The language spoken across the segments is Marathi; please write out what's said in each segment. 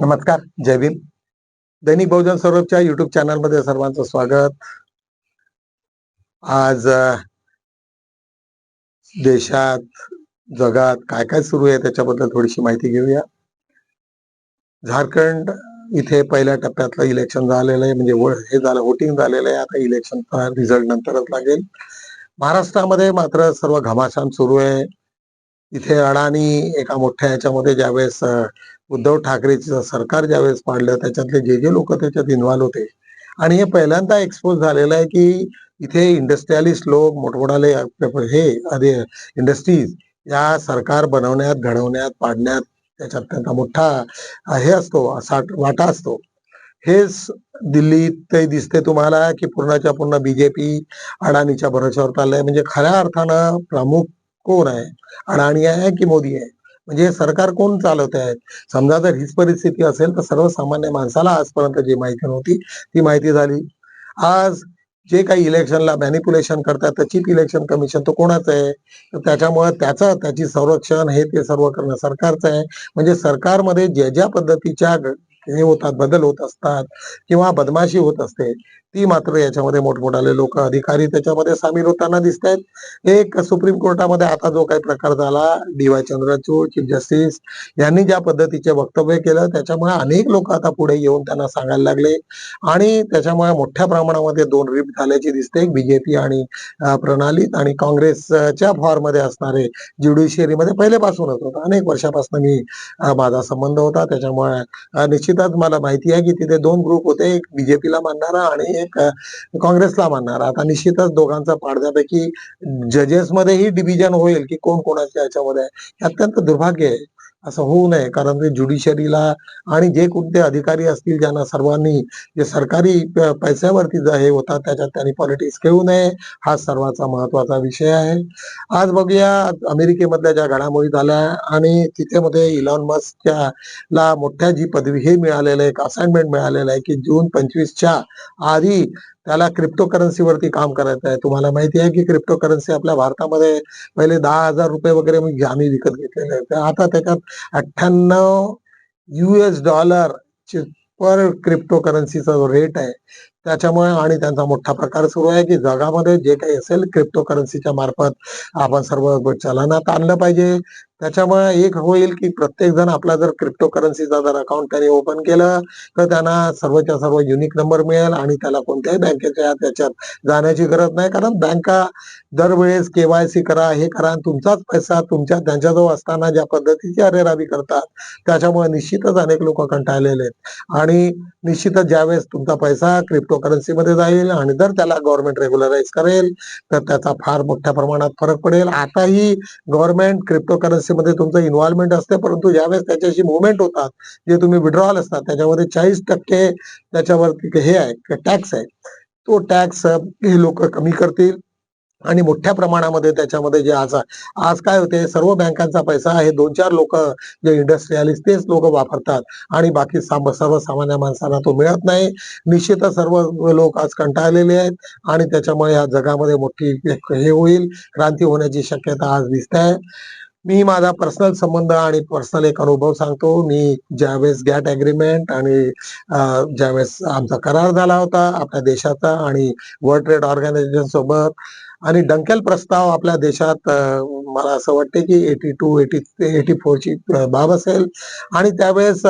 नमस्कार जय भीम. दैनिक बहुजन सौरभच्या युट्यूब चॅनलमध्ये सर्वांचं स्वागत. आज देशात जगात काय काय सुरू आहे त्याच्याबद्दल थोडीशी माहिती घेऊया. झारखंड इथे पहिल्या टप्प्यातलं इलेक्शन झालेलं आहे म्हणजे व- हे झालं वोटिंग झालेलं आहे. आता इलेक्शनचा रिझल्ट नंतरच लागेल. महाराष्ट्रामध्ये मात्र सर्व घमासान सुरू आहे. इथे अडाणी एका मोठ्या याच्यामध्ये ज्यावेळेस उद्धव ठाकरेचं सरकार ज्यावेळेस पाडलं त्याच्यातले जे जे लोक त्याच्यात इन्व्हॉल्व्ह होते. आणि हे पहिल्यांदा एक्सपोज झालेलं आहे की इथे इंडस्ट्रियलिस्ट लोक मोठमोठाले हे आधी इंडस्ट्रीज या सरकार बनवण्यात घडवण्यात पाडण्यात त्याच्यात त्यांचा मोठा हे असतो असा वाटा असतो. हेच दिल्लीत ते दिसते तुम्हाला की पूर्णच्या पूर्ण बीजेपी अडाणीच्या भरोश्यावर चाललंय. म्हणजे खऱ्या अर्थानं प्रमुख कोण आहे? अडाणी आहे की मोदी आहे? म्हणजे सरकार कोण चालवत आहे समजा जर हीच परिस्थिती असेल तर सर्वसामान्य माणसाला आजपर्यंत जी माहिती नव्हती ती माहिती झाली. आज जे काही इलेक्शनला मॅनिप्युलेशन करतात तर चीफ इलेक्शन कमिशन तो कोणाचं आहे? तर त्याच्यामुळे त्याचं त्याची संरक्षण हे ते सर्व करणं सरकारचं आहे. म्हणजे सरकारमध्ये ज्या ज्या पद्धतीच्या हे होतात बदल होत असतात किंवा बदमाशी होत असते ती मात्र याच्यामध्ये मोठमोठाले लोक अधिकारी त्याच्यामध्ये सामील होताना दिसत आहेत एक सुप्रीम कोर्टामध्ये आता जो काही प्रकार झाला D Y Chandrachud chief justice यांनी ज्या पद्धतीचे वक्तव्य केलं त्याच्यामुळे अनेक लोक आता पुढे येऊन त्यांना सांगायला लागले. आणि त्याच्यामुळे मोठ्या प्रमाणामध्ये दोन रिप झाल्याची दिसते. बीजेपी आणि प्रणालीत आणि काँग्रेसच्या फॉर्ममध्ये असणारे ज्युडिशियरीमध्ये पहिलेपासूनच होता. अनेक वर्षापासून मी माझा संबंध होता. त्याच्यामुळे निश्चितच मला माहिती आहे की तिथे दोन ग्रुप होते. एक बीजेपीला मानणारा आणि एक काँग्रेसला मानणार. आता निश्चितच दोघांचा पाडद्यापैकी जजेस मध्येही डिव्हिजन होईल की कोण कोणाच्या याच्यामध्ये आहे. हे अत्यंत दुर्भाग्य आहे. असं होऊ नये. कारण ते ज्युडिशरीला आणि जे कोणते अधिकारी असतील ज्यांना सर्वांनी जे सरकारी पैशावरती जे हे होतात त्याच्यात त्यांनी पॉलिटिक्स खेळू नये. हा सर्वाचा महत्त्वाचा विषय आहे. आज बघूया अमेरिकेमधल्या ज्या घडामोडी झाल्या आणि तिथे मध्ये इलॉन मस्कच्या ला मोठ्या जी पदवी हे मिळालेलं आहे एक असाइनमेंट मिळालेलं आहे की जून पंचवीसच्या आधी त्याला क्रिप्टो करन्सीवरती काम करायचं आहे. तुम्हाला माहिती आहे की क्रिप्टो करन्सी आपल्या भारतामध्ये पहिले दहा हजार रुपये वगैरे म्हणजे आम्ही विकत घेतलेले आहे आता त्याच्यात अठ्ठ्याण्णव युएस डॉलर पर क्रिप्टो करन्सीचा जो रेट आहे त्याच्यामुळे आणि त्यांचा मोठा प्रकार सुरू आहे की जगामध्ये जे काही असेल क्रिप्टो करन्सीच्या मार्फत आपण सर्व चलनात आणलं पाहिजे. त्याच्यामुळे एक होईल की प्रत्येक जण आपला जर क्रिप्टो करन्सीचा जर अकाउंट त्यांनी ओपन केलं तर त्यांना सर्वच्या सर्व युनिक नंबर मिळेल आणि त्याला कोणत्याही बँकेच्या त्याच्यात जाण्याची गरज नाही. कारण बँका दरवेळेस केवायसी करा हे करा आणि तुमचाच पैसा तुमच्या त्यांच्याजवळ असताना ज्या पद्धतीची अरेरावी करतात त्याच्यामुळे निश्चितच अनेक लोक कंटाळलेले आहेत. आणि निश्चितच ज्यावेळेस तुमचा पैसा क्रिप्टो करन्सीमध्ये जाईल आणि जर त्याला गव्हर्नमेंट रेग्युलराईज करेल तर त्याचा फार मोठ्या प्रमाणात फरक पडेल. आताही गव्हर्नमेंट क्रिप्टो करन्सी मध्ये तुमचं इन्व्हॉल्वमेंट असते परंतु ज्यावेळेस त्याच्याशी मुवमेंट होतात जे तुम्ही विड्रॉल असतात त्याच्यामध्ये चाळीस टक्के त्याच्यावरती हे आहे टॅक्स आहे. तो टॅक्स हे लोक कमी करतील आणि मोठ्या प्रमाणामध्ये त्याच्यामध्ये जे आज आज काय होते सर्व बँकांचा पैसा हे दोन चार लोक जे इंडस्ट्रियलिस्ट तेच लोक वापरतात आणि बाकी सर्वसामान्य माणसांना तो मिळत नाही. निश्चितच सर्व लोक आज कंटाळलेले आहेत आणि त्याच्यामुळे या जगामध्ये मोठी हे होईल क्रांती होण्याची शक्यता आज दिसत आहे. मी माझा पर्सनल संबंध आणि पर्सनल एक अनुभव सांगतो. मी ज्यावेळेस गॅट अग्रीमेंट आणि ज्यावेळेस आमचा करार झाला होता आपल्या देशाचा आणि वर्ल्ड ट्रेड ऑर्गनायझेशन सोबत आणि डंकेल प्रस्ताव आपल्या देशात मला असं वाटते की एटी टू एटी एटी फोरची बाब असेल. आणि त्यावेळेस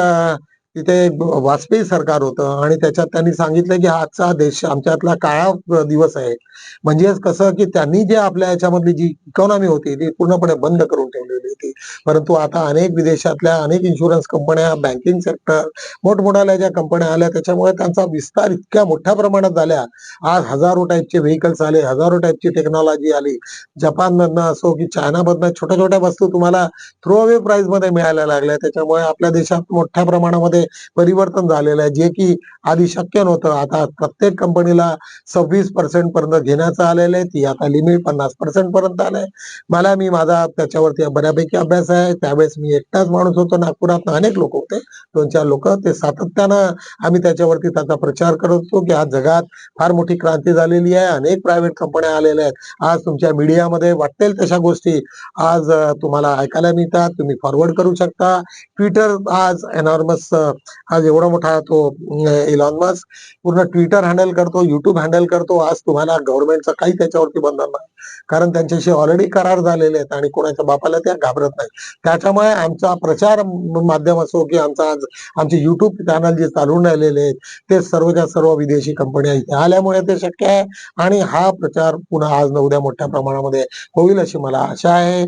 तिथे वाजपेयी सरकार होतं आणि त्याच्यात त्यांनी सांगितलं की आजचा देश आमच्यातला काळा दिवस आहे. म्हणजेच कसं की त्यांनी जे आपल्या याच्यामधली जी इकॉनॉमी होती ती पूर्णपणे बंद करून ठेवलेली होती. परंतु आता अनेक विदेशातल्या अनेक इन्शुरन्स कंपन्या बँकिंग सेक्टर मोठमोठ्या ज्या कंपन्या आल्या त्याच्यामुळे त्यांचा विस्तार इतक्या मोठ्या प्रमाणात झाल्या. आज हजारो टाईपचे व्हेकल्स आले हजारो टाईपची टेक्नॉलॉजी आली. जपान असो की चायना मधनं छोट्या छोट्या वस्तू तुम्हाला थ्रो अवे प्राइसमध्ये मिळायला लागल्या. त्याच्यामुळे आपल्या देशात मोठ्या प्रमाणामध्ये परिवर्तन झालेलं आहे. जे की आधी शक्य नव्हतं. आता प्रत्येक कंपनीला सव्वीस पर्सेंट पर्यंत घेण्याचं आलेलं आहे. ती आता लिमिट पन्नास पर्सेंट पर्यंत आलंय. मला मी माझा त्याच्यावरती बऱ्यापैकी अभ्यास आहे. त्यावेळेस मी एकटाच माणूस होतो. नागपुरात अनेक लोक होते. दोन चार लोक. ते सातत्यानं आम्ही त्याच्यावरती त्याचा प्रचार करत होतो की आज जगात फार मोठी क्रांती झालेली आहे. अनेक प्रायव्हेट कंपन्या आलेल्या आहेत. आज तुमच्या मीडियामध्ये वाटेल तशा गोष्टी. आज तुम्हाला ऐकायला मिळतात. तुम्ही फॉरवर्ड करू शकता. ट्विटर आज एनॉर्मस आज एवढा मोठा तो इलॉन मस्क पूर्ण ट्विटर हँडल करतो युट्यूब हँडल करतो. आज तुम्हाला गव्हर्नमेंटचं काही त्याच्यावरती बंधन नाही. कारण त्यांच्याशी ऑलरेडी करार झालेले आहेत आणि कोणाच्या बापाला त्या घाबरत नाही त्याच्यामुळे आमचा प्रचार माध्यम असो की आमचा आज आमचे युट्यूब चॅनल जे चालून राहिलेले आहेत ते सर्वच्या सर्व विदेशी कंपन्या इथे आल्यामुळे ते शक्य आहे. आणि हा प्रचार पुन्हा आज न उद्या मोठ्या प्रमाणामध्ये होईल अशी मला आशा आहे.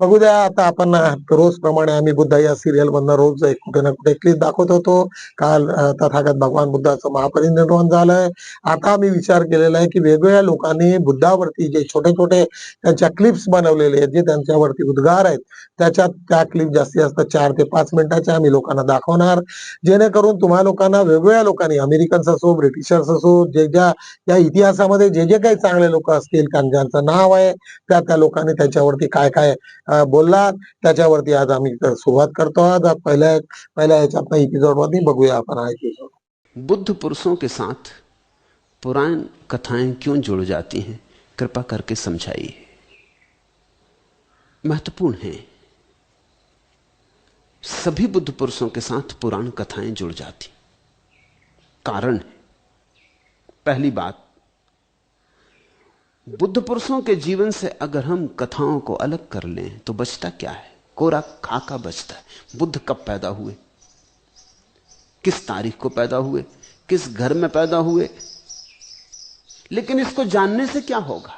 बघू द्या आता आपण रोज प्रमाणे आम्ही बुद्धा या सिरियल मधनं रोज एक कुठे ना कुठे क्लिप दाखवत होतो. काल तथागत भगवान बुद्धाचं महापरिनिर्वाण झालंय. आता आम्ही विचार केलेला आहे की वेगवेगळ्या लोकांनी बुद्धावरती जे छोटे छोटे त्यांच्या क्लिप्स बनवलेले आहेत जे त्यांच्यावरती उद्गार आहेत त्याच्यात त्या क्लिप जास्तीत जास्त चार ते पाच मिनिटाच्या आम्ही लोकांना दाखवणार. जेणेकरून तुम्हा लोकांना वेगवेगळ्या लोकांनी अमेरिकन्स असो ब्रिटिशर्स असो जे ज्या या इतिहासामध्ये जे जे काही चांगले लोक असतील ज्यांचं नाव आहे त्या त्या लोकांनी त्याच्यावरती काय काय त्याच्यावरती आज आम्ही सुरुवात करतो. आज पहिल्या एपिसोड मध्ये बघूया बुद्ध पुरुषों के साथ पुराण कथाएँ क्यों जुड़ जाती हैं? कृपा करके समझाइए। महत्वपूर्ण है। सभी बुद्ध पुरुषों के साथ पुराण कथाएँ जुड़ जाती। कारण है। पहली बात बुद्ध पुरुषों के जीवन से अगर हम कथाओं को अलग कर लें तो बचता क्या है? कोरा खाका बचता है। बुद्ध कब पैदा हुए? किस तारीख को पैदा हुए? किस घर में पैदा हुए? लेकिन इसको जानने से क्या होगा?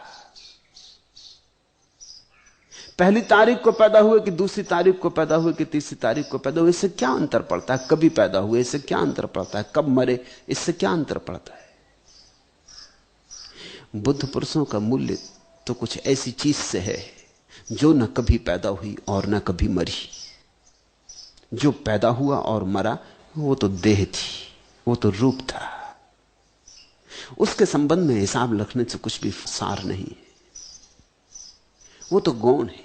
पहली तारीख को पैदा हुए कि दूसरी तारीख को पैदा हुए कि तीसरी तारीख को पैदा हुए? इससे क्या अंतर पड़ता है? कभी पैदा हुए, इससे क्या अंतर पड़ता है? कब मरे, इससे क्या अंतर पड़ता है? बुद्ध पुरुषों का मूल्य तो कुछ ऐसी चीज़ से है, जो न कभी पैदा हुई और न कभी मरी। जो पैदा हुआ और मरा, वो तो देह थी, वो तो रूप था। उसके संबंध में हिसाब रखने से कुछ भी सार नहीं है। वो तो गौण है,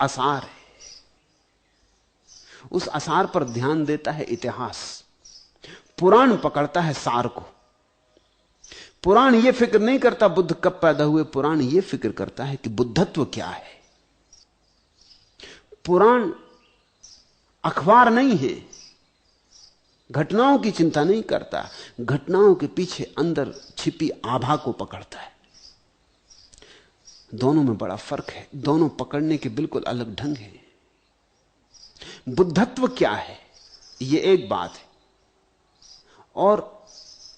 असार है। उस असार पर ध्यान देता है इतिहास। पुराण पकड़ता है सार को। पुराण यह फ़िक्र नहीं करता बुद्ध कब पैदा हुए, पुराण यह फ़िक्र करता है कि बुद्धत्व क्या है। पुराण अखबार नहीं है, घटनाओं की चिंता नहीं करता, घटनाओं के पीछे अंदर छिपी आभा को पकड़ता है। दोनों में बड़ा फ़र्क है, दोनों पकड़ने के बिल्कुल अलग ढंग है। बुद्धत्व क्या है यह एक बात है। और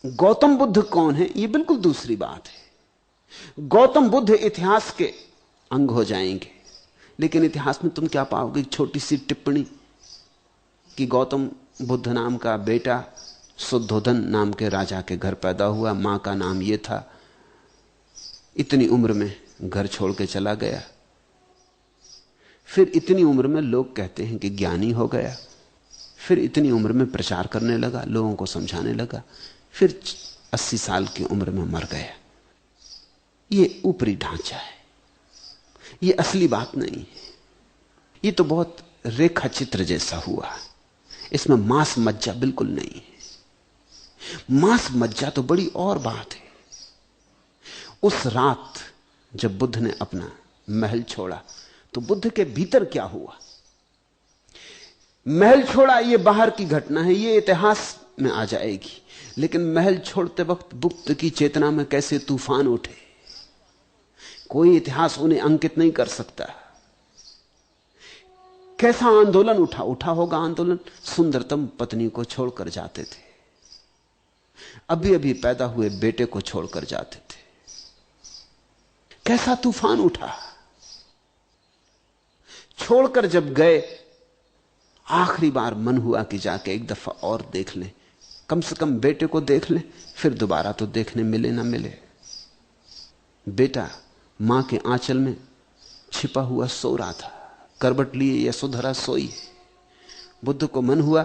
गौतम बुद्ध कौन है? यह बिल्कुल दूसरी बात है। गौतम बुद्ध इतिहास के अंग हो जाएँगे। लेकिन इतिहास में तुम क्या पाओगे? छोटी सी टिप्पणी कि गौतम बुद्ध नाम का बेटा शुद्धोधन नाम के राजा के घर पैदा हुआ। माँ का नाम यह था, इतनी उम्र में घर छोड़ के चला गया। फिर इतनी उम्र में लोग कहते हैं कि ज्ञानी हो गया। फिर इतनी उम्र में प्रचार करने लगा, लोगों को समझाने लगा। फिर अस्सी साल की उम्र में मर गया। ये ऊपरी ढांचा है। ये असली बात नहीं है। ये तो बहुत रेखा चित्र जैसा हुआ। इसमें मांस मज्जा बिल्कुल नहीं है। मांस मज्जा तो बड़ी और बात है। उस रात जब बुद्ध ने अपना महल छोड़ा तो बुद्ध के भीतर क्या हुआ? महल छोड़ा यह बाहर की घटना है यह इतिहास में आ जाएगी। लेकिन महल छोड़ते वक्त गुप्त की चेतना में कैसे तूफ़ान उठे? कोई इतिहास उन्हें अंकित नहीं कर सकता। कैसा आंदोलन उठा? उठा होगा आंदोलन। सुंदरतम पत्नी को छोड़कर जाते थे। अभी अभी पैदा हुए बेटे को छोड़कर जाते थे। कैसा तूफ़ान उठा? छोड़कर जब गए, आखिरी बार मन हुआ कि जाके एक दफ़ा और देख लें। कम से कम बेटे को देख लें, फिर दोबारा तो देखने मिले ना मिले। बेटा, माँ के आंचल में छिपा हुआ सो रहा था, करबट लिए यशोधरा सोई बुद्ध को मन हुआ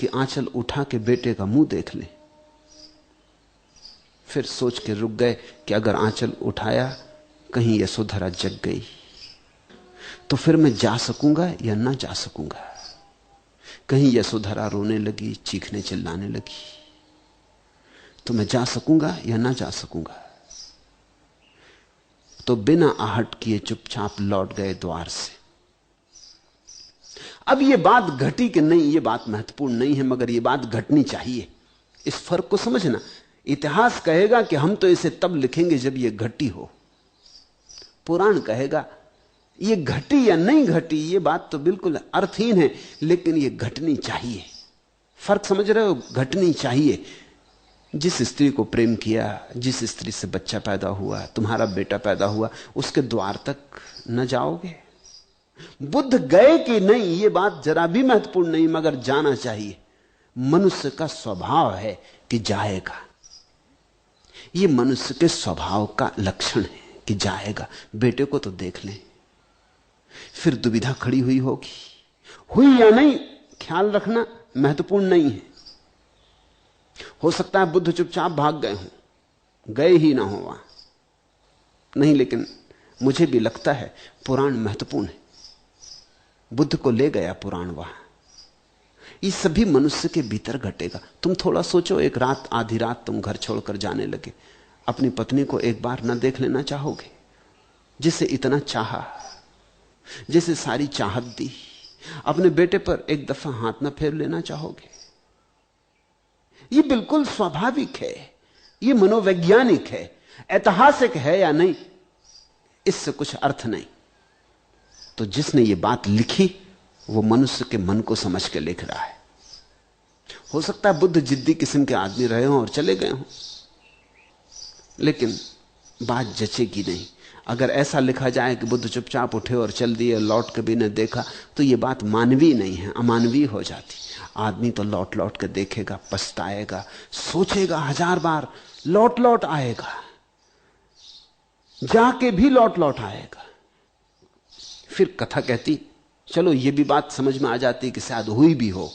कि आंचल उठा के बेटे का मुँह देख ले। फिर सोच के रुक गए कि अगर आंचल उठाया, कहीं यशोधरा जग गई। तो फिर मैं जा सकूँगा या ना जा सकूँगा? कहीं यशोधरा रोने लगी, चीखने चिल्लाने लगी। तो मैं जा सकूँगा या ना जा सकूँगा? तो बिना आहट किए चुपचाप लौट गए द्वार से। अब यह बात घटी कि नहीं, ये बात महत्वपूर्ण नहीं है, मगर यह बात घटनी चाहिए। इस फ़र्क को समझना। इतिहास कहेगा कि हम तो इसे तब लिखेंगे जब यह घटी हो। पुराण कहेगा ये घटी या नहीं घटी, ये बात तो बिल्कुल अर्थहीन है, लेकिन ये घटनी चाहिए। फ़र्क समझ रहे हो? घटनी चाहिए। जिस स्त्री को प्रेम किया, जिस स्त्री से बच्चा पैदा हुआ, तुम्हारा बेटा पैदा हुआ, उसके द्वार तक न जाओगे? बुद्ध गए कि नहीं, ये बात जरा भी महत्वपूर्ण नहीं, मगर जाना चाहिए। मनुष्य का स्वभाव है कि जाएगा। ये मनुष्य के स्वभाव का लक्षण है कि जाएगा। बेटे को तो देख लें। फिर दुविधा खड़ी हुई होगी। हुई या नहीं, ख्याल रखना महत्वपूर्ण नहीं है। हो सकता है बुद्ध चुपचाप भाग गए हों, गए ही ना हो वहाँ। नहीं, लेकिन मुझे भी लगता है पुराण महत्वपूर्ण है। बुद्ध को ले गया पुराण वहाँ। ये सभी मनुष्य के भीतर घटेगा। तुम थोड़ा सोचो, एक रात, आधी रात तुम घर छोड़कर जाने लगे। अपनी पत्नी को एक बार न देख लेना चाहोगे, जिसे इतना चाहा। जैसे सारी चाहत दी। अपने बेटे पर एक दफ़ा हाथ न फेर लेना चाहोगे। ये बिल्कुल स्वाभाविक है। ये मनोवैज्ञानिक है। ऐतिहासिक है या नहीं, इससे कुछ अर्थ नहीं। तो जिसने ये बात लिखी, वो मनुष्य के मन को समझ के लिख रहा है। हो सकता है बुद्ध जिद्दी किस्म के आदमी रहे हों और चले गए हों। लेकिन बात जचेगी नहीं। अगर ऐसा लिखा जाए कि बुद्ध चुपचाप उठे और चल दिए, लौट के भी न देखा तो ये बात मानवीय नहीं है, अमानवीय हो जाती। आदमी तो लौट लौट के देखेगा, पछताएगा, सोचेगा हज़ार बार, लौट लौट आएगा। जाके भी लौट लौट आएगा। फिर कथा कहती, चलो ये भी बात समझ में आ जाती कि शायद हुई भी हो,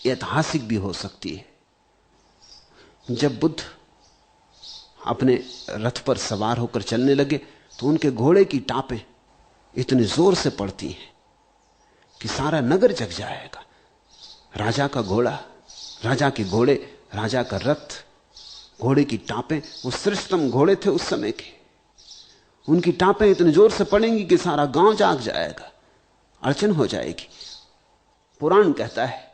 ऐतिहासिक भी हो सकती है। जब बुद्ध अपने रथ पर सवार होकर चलने लगे तो उनके घोड़े की टापें इतनी ज़ोर से पड़ती हैं कि सारा नगर जग जाएगा। राजा का घोड़ा, राजा के घोड़े, राजा का रथ, घोड़े की टापें, वो श्रेष्ठतम घोड़े थे उस समय के। उनकी टापें इतने ज़ोर से पड़ेंगी कि सारा गाँव जाग जाएगा, अड़चन हो जाएगी। पुराण कहता है,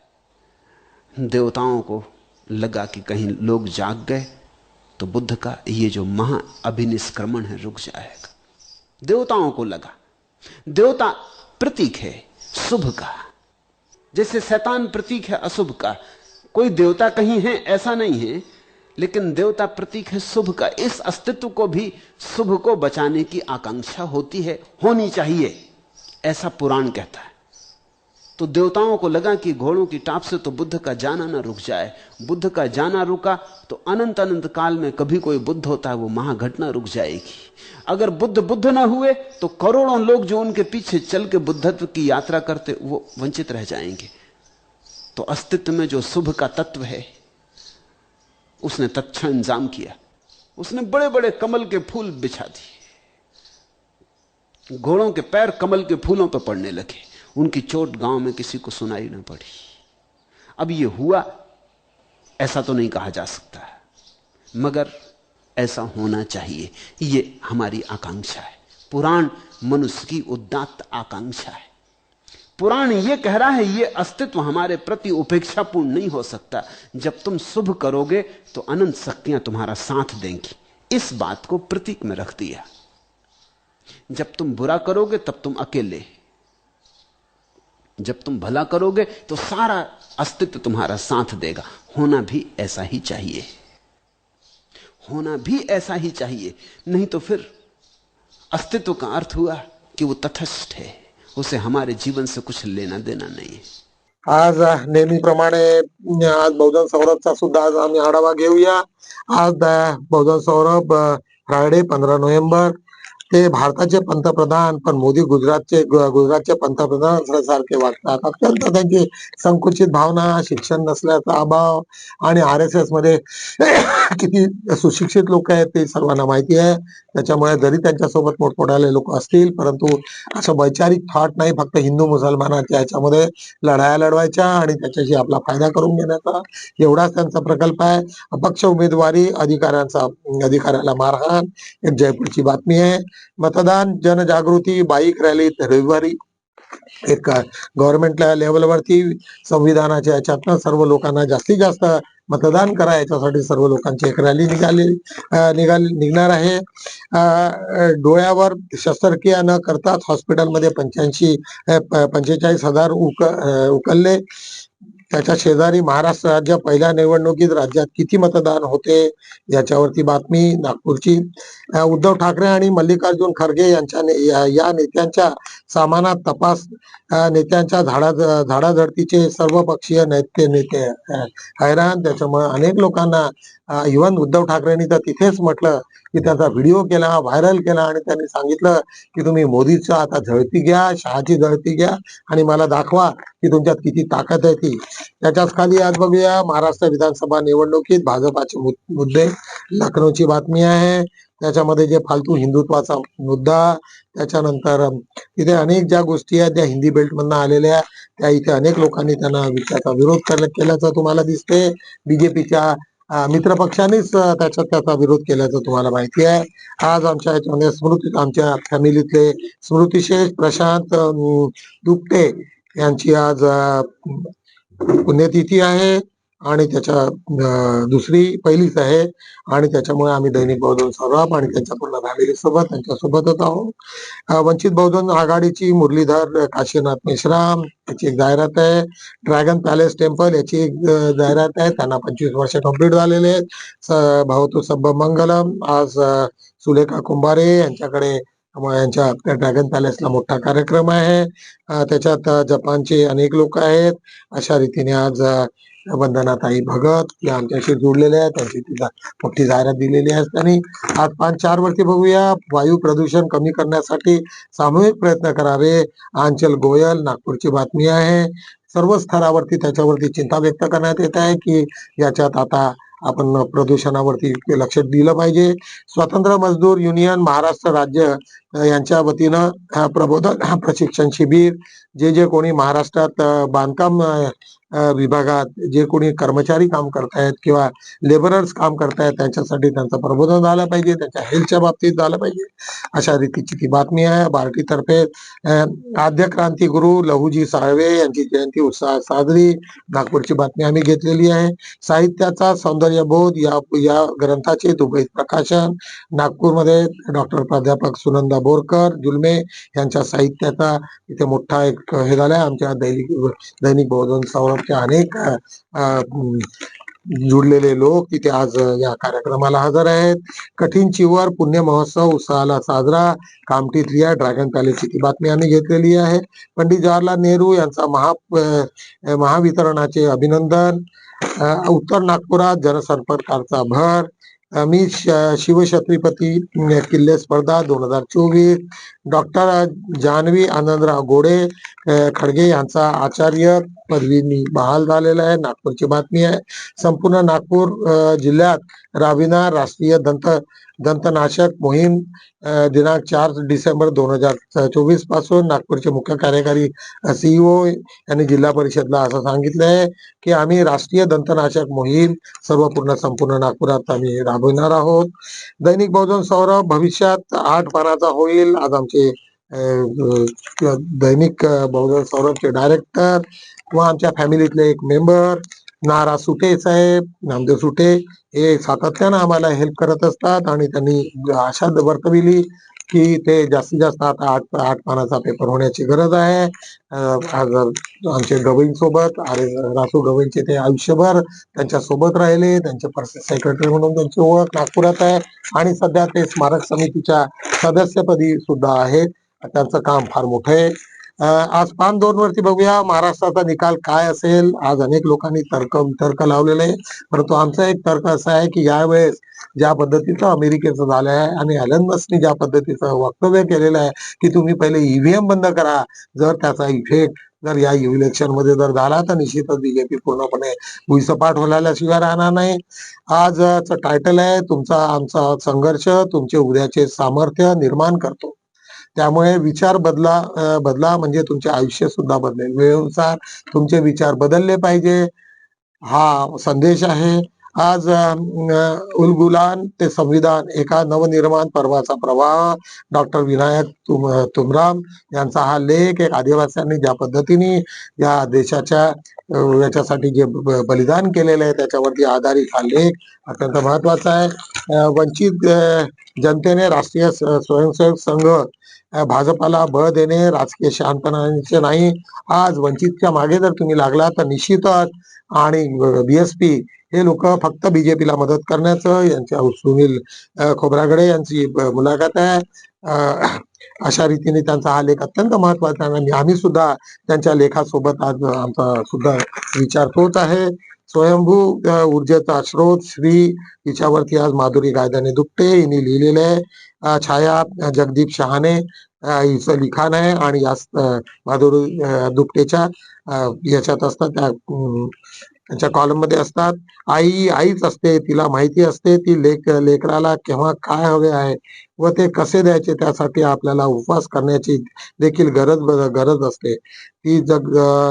देवताओं को लगा कि कहीं लोग जाग गए तो बुद्ध का ये जो महा अभिनिष्क्रमण है, रुक जाएगा। देवताओं को लगा। देवता प्रतीक है, शुभ का। जैसे शैतान प्रतीक है, अशुभ का। कोई देवता कहीं है, ऐसा नहीं है, लेकिन देवता प्रतीक है, शुभ का। इस अस्तित्व को भी शुभ को बचाने की आकांक्षा होती है, होनी चाहिए, ऐसा पुराण कहता है। तो देवताओं को लगा कि घोड़ों की टाप से तो बुद्ध का जाना ना रुक जाए। बुद्ध का जाना रुका तो अनंत अनंत काल में कभी कोई बुद्ध होता है, वो महाघटना रुक जाएगी। अगर बुद्ध बुद्ध ना हुए तो करोड़ों लोग जो उनके पीछे चल के बुद्धत्व की यात्रा करते, वो वंचित रह जाएँगे। तो अस्तित्व में जो शुभ का तत्व है, उसने तत्क्षण इंतज़ाम किया। उसने बड़े बड़े कमल के फूल बिछा दिए। घोड़ों के पैर कमल के फूलों पर पड़ने लगे। उनकी चोट गाँव में किसी को सुनाई ना पड़ी। अब ये हुआ, ऐसा तो नहीं कहा जा सकता। मगर ऐसा होना चाहिए। ये हमारी आकांक्षा है। पुराण मनुष्य की उदात्त आकांक्षा है। पुराण ये कह रहा है, ये अस्तित्व हमारे प्रति उपेक्षापूर्ण नहीं हो सकता। जब तुम शुभ करोगे तो अनंत शक्तियाँ तुम्हारा साथ देंगी। इस बात को प्रतीक में रख दिया। जब तुम बुरा करोगे, तब तुम अकेले जब तुम भला करोगे तो सारा अस्तित्व तुम्हारा साथ देगा। होना भी ऐसा ही चाहिए। होना भी ऐसा ही चाहिए। नहीं तो फिर अस्तित्व का अर्थ हुआ कि वो तथस्थ है। उसे हमारे जीवन से कुछ लेना देना नहीं आज नेहमीप्रमाणे आज बहुजन सौरभचा सुद्धा आज आम्ही आढावा घेऊया. आज बहुजन सौरभ फ्रायडे पंधरा नोव्हेंबर. ते भारताचे पंतप्रधान पण मोदी गुजरातचे गुजरातचे पंतप्रधान सारखे वाटतात अत्यंत त्यांची संकुचित भावना शिक्षण नसल्याचा अभाव आणि आर एस एसमध्ये किती सुशिक्षित लोक आहेत ते सर्वांना माहिती आहे. त्याच्यामुळे जरी त्यांच्यासोबत मोठमोठाले लोक असतील परंतु असं वैचारिक थॉट नाही फक्त हिंदू मुसलमानाच्या याच्यामध्ये लढाया लढवायच्या आणि त्याच्याशी आपला फायदा करून घेण्याचा. एवढाच त्यांचा प्रकल्प आहे. अपक्ष उमेदवारी अधिकाऱ्यांचा अधिकाऱ्याला मारहाण एक जयपूरची बातमी आहे. मतदान जनजागृती बाईक रॅलीत रविवारी. एक गव्हर्नमेंटला लेवलवरती संविधानाच्या याच्यातनं सर्व लोकांना जास्तीत जास्त मतदान करा याच्यासाठी सर्व लोकांची एक रॅली निघाली निघाली निघणार आहे. डोळ्यावर शस्त्रक्रिया न करताच हॉस्पिटलमध्ये पंच्याऐंशी पंचेचाळीस हजार उक उकलले. त्याच्या शेजारी महाराष्ट्र राज्य पहिल्या निवडणुकीत राज्यात किती मतदान होते याच्यावरती बातमी नागपूरची. उद्धव ठाकरे आणि मल्लिकार्जुन खरगे यांच्या ने- या या नेत्यांच्या सामानात तपास नेत्यांच्या झाडा झाडाझडतीचे सर्व पक्षीय नेते नेते हैराण. त्याच्यामुळे अनेक लोकांना इव्हन उद्धव ठाकरेंनी तर तिथेच म्हटलं की त्याचा व्हिडिओ केला व्हायरल केला आणि त्यांनी सांगितलं की तुम्ही मोदीचा आता झळती घ्या शहाची झळती घ्या आणि मला दाखवा की तुमच्यात किती ताकद आहे ती. त्याच्याच खाली आज बघूया महाराष्ट्र विधानसभा निवडणुकीत भाजपाचे मुद्दे. लखनौची बातमी आहे. त्याच्यामध्ये जे फालतू हिंदुत्वाचा मुद्दा त्याच्यानंतर तिथे अनेक ज्या गोष्टी आहेत त्या हिंदी बेल्टमधनं आलेल्या त्या इथे अनेक लोकांनी त्यांना त्याचा विरोध केल्याचं तुम्हाला दिसते बीजेपीच्या मित्र त्याच्यात त्याचा विरोध केल्याचं तुम्हाला माहिती आहे. आज आमच्या याच्यामध्ये स्मृती आमच्या फॅमिलीतले स्मृतिशेष प्रशांत दुपटे यांची आज पुण्यतिथी आहे आणि त्याच्या दुसरी पहिलीच आहे. आणि त्याच्यामुळे आम्ही दैनिक बहुजन सौरभ आणि त्यांच्या पूर्ण फॅमिली सोबत त्यांच्यासोबतच आहोत. वंचित बहुजन आघाडीची मुरलीधर काशीनाथ मेश्राम याची एक जाहिरात आहे. ड्रॅगन पॅलेस टेम्पल याची एक जाहिरात आहे. त्यांना पंचवीस वर्ष कंप्लीट झालेले आहेत. भावतो सब्ब मंगलम आज सुलेखा कुंभारे यांच्याकडे म- यांच्या ड्रॅगन पॅलेसला मोठा कार्यक्रम आहे. त्याच्यात जपानचे अनेक लोक आहेत. अशा रीतीने आज वंदनाताई भगत या आमच्याशी जोडलेल्या आहेत. त्यांची तिला मोठी जाहिरात दिलेली आहे. त्यांनी आज पाच चार वरती बघूया. वायू प्रदूषण कमी करण्यासाठी सामूहिक प्रयत्न करावे आंचल गोयल नागपूरची बातमी आहे. सर्व स्तरावरती त्याच्यावरती चिंता व्यक्त करण्यात येत आहे की याच्यात आता आपण प्रदूषणावरती लक्ष दिलं पाहिजे. स्वतंत्र मजदूर युनियन महाराष्ट्र राज्य यांच्या वतीनं प्रबोधन प्रशिक्षण शिबिर जे जे कोणी महाराष्ट्रात बांधकाम विभागात जे कोणी कर्मचारी काम करतायत किंवा लेबरर्स काम करतायत त्यांच्यासाठी त्यांचं प्रबोधन झालं पाहिजे त्यांच्या हेल्थच्या बाबतीत झालं पाहिजे. अशा रीतीची ती बातमी आहे. बार्टीतर्फे आद्य क्रांती गुरु लहूजी साळवे यांची जयंती उत्साह साजरी. नागपूरची बातमी आम्ही घेतलेली आहे. साहित्याचा सौंदर्यबोध या या ग्रंथाचे दुबईत प्रकाशन. नागपूरमध्ये डॉक्टर प्राध्यापक सुनंदा बोरकर जुलमे यांच्या साहित्याचा इथे मोठा एक हे झालाय. आमच्या दैनिक दैनिक बोधन सौर समाजाचे अनेक जुडलेले लोक तिथे आज या कार्यक्रमाला हजर आहेत. कठीण चिवर पुण्य महोत्सव उत्साहाला साजरा कामठीतली या ड्रॅगन पॅलेसची ती बातमी आम्ही घेतलेली आहे. पंडित जवाहरलाल नेहरू यांचा महा महावितरणाचे अभिनंदन. उत्तर नागपुरात जनसंपर्काचा भर. मी शिवछत्रपती किल्ले स्पर्धा दोन हजार चोवीस. डॉक्टर जानवी आनंदराव गोडे खडगे यांचा आचार्य पदवीनी बहाल झालेला आहे. नागपूरची बातमी आहे. संपूर्ण नागपूर जिल्ह्यात राबविणार राष्ट्रीय दंत दंतनाशक मोहीम दिनांक चार डिसेंबर दोन हजार चोवीसपासून नागपूरचे मुख्य कार्यकारी सीईओ यांनी जिल्हा परिषदला असं सांगितलं आहे की आम्ही राष्ट्रीय दंतनाशक मोहीम सर्व पूर्ण संपूर्ण नागपुरात आम्ही राबवणार आहोत. दैनिक बहुजन सौरभ भविष्यात आठ पानाचा होईल. आज आमचे अ, दैनिक अ, सौरभचे डायरेक्टर किंवा आमच्या फॅमिलीतले एक मेंबर नारा सुटे साहेब नामदेव सुटे हे सातत्यानं आम्हाला हेल्प करत असतात आणि त्यांनी आशा वर्तविली. की ते जास्तीत जास्त आता आठ आठ पानाचा पेपर होण्याची गरज आहे. आमचे गवईन सोबत अरे रासू गवईंचे ते आयुष्यभर त्यांच्यासोबत राहिले. त्यांचे पर्सनल सेक्रेटरी म्हणून त्यांची ओळख नागपुरात आहे. आणि सध्या ते स्मारक समितीच्या सदस्यपदी सुद्धा आहेत. त्यांचं काम फार मोठं आहे. आज पान दोन वरती बघूया. महाराष्ट्राचा निकाल काय असेल? आज अनेक लोकांनी तर्क तर्क लावलेले आहे परंतु आमचा एक तर्क असा आहे की यावेळेस ज्या पद्धतीचं अमेरिकेचं झालं आहे आणि एलन मस्कनी ज्या पद्धतीचं वक्तव्य केलेलं आहे की तुम्ही पहिले ईव्हीएम बंद करा. जर त्याचा इफेक्ट जर या इलेक्शनमध्ये जर झाला तर निश्चितच बीजेपी पूर्णपणे भुईसपाट होण्याशिवाय राहणार नाही. आजचं टायटल आहे तुमचा आमचा संघर्ष तुमचे उद्याचे सामर्थ्य निर्माण करतो. त्यामुळे विचार बदला बदला म्हणजे तुमचे आयुष्य सुद्धा बदलेल. वेळेनुसार तुमचे विचार बदलले पाहिजे. हा संदेश आहे. आज उलगुलान ते संविधान एका नवनिर्माण पर्वाचा प्रवाह डॉक्टर विनायक तुम तुमराम यांचा हा लेख एक आदिवासींनी ज्या पद्धतीने या देशाच्या याच्यासाठी जे बलिदान केलेलं आहे त्याच्यावरती आधारित हा लेख अत्यंत महत्त्वाचा आहे. वंचित जनतेने राष्ट्रीय स्वयंसेवक संघ भाजपाला बळ देणे राजकीय शहाणपणाचे नाही. आज वंचितच्या मागे जर तुम्ही लागला तर निश्चितच आणि बीएसपी हे लोक फक्त बीजेपीला मदत करण्याचं यांच्या सुनील खोबरागडे खोब्रागडे यांची मुलाखत आहे. अशा रीतीने त्यांचा हा लेख अत्यंत महत्त्वाचा आहे. आणि आम्ही सुद्धा त्यांच्या लेखासोबत आज आमचा सुद्धा विचार तोच आहे. स्वयंभू ऊर्जेचा स्रोत श्री हिच्यावरती आज माधुरी गायदाने दुपटे यांनी लिहिलेले आहे. छाया जगदीप शहाणे हिचं लिखाण आहे आणि या माधुरी दुपटेच्या याच्यात असतात त्या त्यांच्या कॉलममध्ये असतात. आई आईच असते तिला माहिती असते ती लेक लेकराला केव्हा काय हवे आहे व ते कसे द्यायचे त्यासाठी आपल्याला उपवास करण्याची देखील गरज गरज असते. ती जग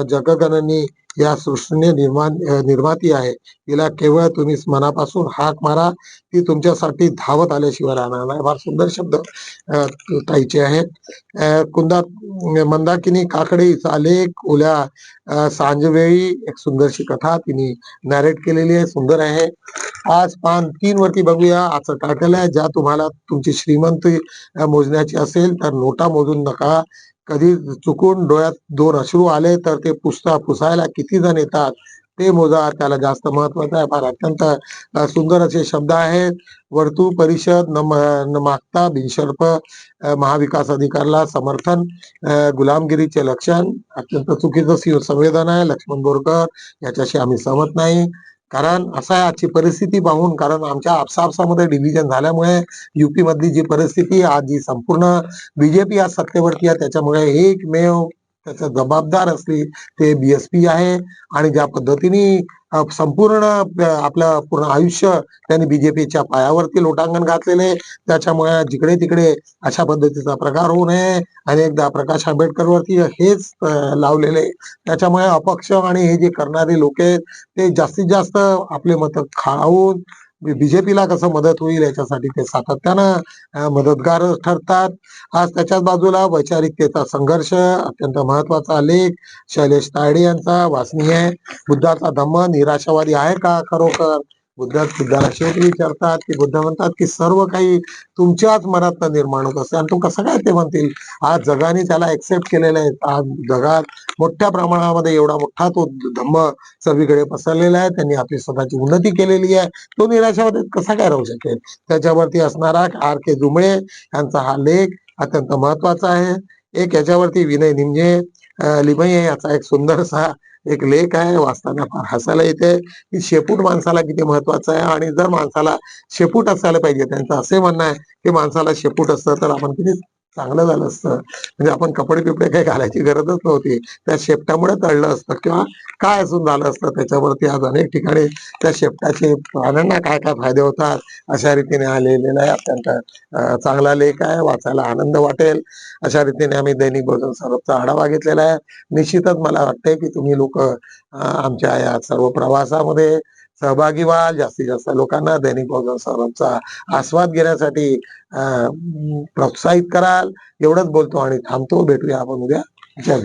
जगगणनी या सृष्टीने निर्माण निर्माती आहे. तिला केवळ तुम्ही मनापासून हाक मारा. ती तुमच्यासाठी धावत आल्याशिवाय राहणार नाही. फार सुंदर शब्द ताईचे आहेत. कुंदा मंदाकिनी काकडी चालेक ओल्या सांजवेळी एक सुंदरशी कथा तिने नॅरेट केलेली आहे. सुंदर आहे. आज पान तीन वरती बघूया. आजचं टायटल आहे ज्या तुम्हाला तुमची श्रीमंती मोजण्याची असेल तर नोटा मोजून नका. कधी चुकून डोळ्यात दोन अश्रू आले तर ते पुसता पुसायला किती जण येतात ते मोजा त्याला जास्त महत्वाचं आहे. फार अत्यंत सुंदर असे शब्द आहेत. वर्तू परिषद न मागता बिनशर्प महाविकास अधिकारला समर्थन गुलामगिरीचे लक्षण. अत्यंत चुकीचं संवेदन आहे. लक्ष्मण बोरकर याच्याशी आम्ही सहमत नाही. कारण असं आहे आजची परिस्थिती पाहून कारण आमच्या आपसापसामध्ये डिव्हिजन झाल्यामुळे युपी मधली जी परिस्थिती आज जी संपूर्ण बीजेपी आज सत्तेवरती आहे त्याच्यामुळे एकमेव त्याचा जबाबदार असली ते बीएसपी आहे आणि ज्या पद्धतीने संपूर्ण आपलं पूर्ण आयुष्य त्यांनी बीजेपीच्या पायावरती लोटांगण घातलेले त्याच्यामुळे जिकडे तिकडे अशा पद्धतीचा प्रकार होऊ नये अनेकदा प्रकाश आंबेडकरवरती हेच लावलेले त्याच्यामुळे अपक्ष आणि हे जे करणारे लोक आहेत ते जास्तीत जास्त आपले मत खाऊन म्हणजे बीजेपीला कसं मदत होईल याच्यासाठी ते सातत्यानं मदतगार ठरतात. आज त्याच्याच बाजूला वैचारिकतेचा संघर्ष अत्यंत महत्त्वाचा लेख शैलेश तायडे यांचा वाचनीय बुद्धाचा धम्म निराशावादी आहे का खरोखर? बुद्धात बुद्धाला विचारतात की बुद्ध म्हणतात की सर्व काही तुमच्याच मनात निर्माण होत असते. आणि तो कसं काय ते म्हणतील आज जगाने त्याला एक्सेप्ट केलेलं आहे. आज जगात मोठ्या प्रमाणामध्ये एवढा मोठा तो धम्म सगळीकडे पसरलेला आहे. त्यांनी आपली स्वतःची उन्नती केलेली आहे. तो निराशामध्ये कसा काय राहू शकेल? त्याच्यावरती असणारा आर के जुमळे यांचा हा लेख अत्यंत महत्त्वाचा आहे. एक याच्यावरती विनय निमजे अं, लिमये याचा एक सुंदरसा एक लेख आहे वाचताना फार हसायला येते. की शेपूट माणसाला किती महत्वाचं आहे आणि जर माणसाला शेपूट असायला पाहिजे त्यांचं असे म्हणणं आहे की माणसाला शेपूट असतं तर आपण किती चांगलं झालं असतं. म्हणजे आपण कपडे पिपडे काही घालायची गरजच नव्हती. त्या शेपटामुळे तळलं असतं किंवा काय असून झालं असतं त्याच्यावरती आज अनेक ठिकाणी त्या शेपटाचे प्राण्यांना काय काय फायदे होतात अशा रीतीने हा लिहिलेला आहे. अत्यंत चांगला लेख आहे. वाचायला आनंद वाटेल. अशा रीतीने आम्ही दैनिक भोजन सरबचा आढावा घेतलेला आहे. निश्चितच मला वाटतंय की तुम्ही लोक आमच्या या सर्व प्रवासामध्ये सहभागी व्हाल जास्तीत जास्त लोकांना दैनिक भोजन सौरभचा आस्वाद घेण्यासाठी प्रोत्साहित कराल. एवढंच बोलतो आणि थांबतो. भेटूया आपण उद्या. जय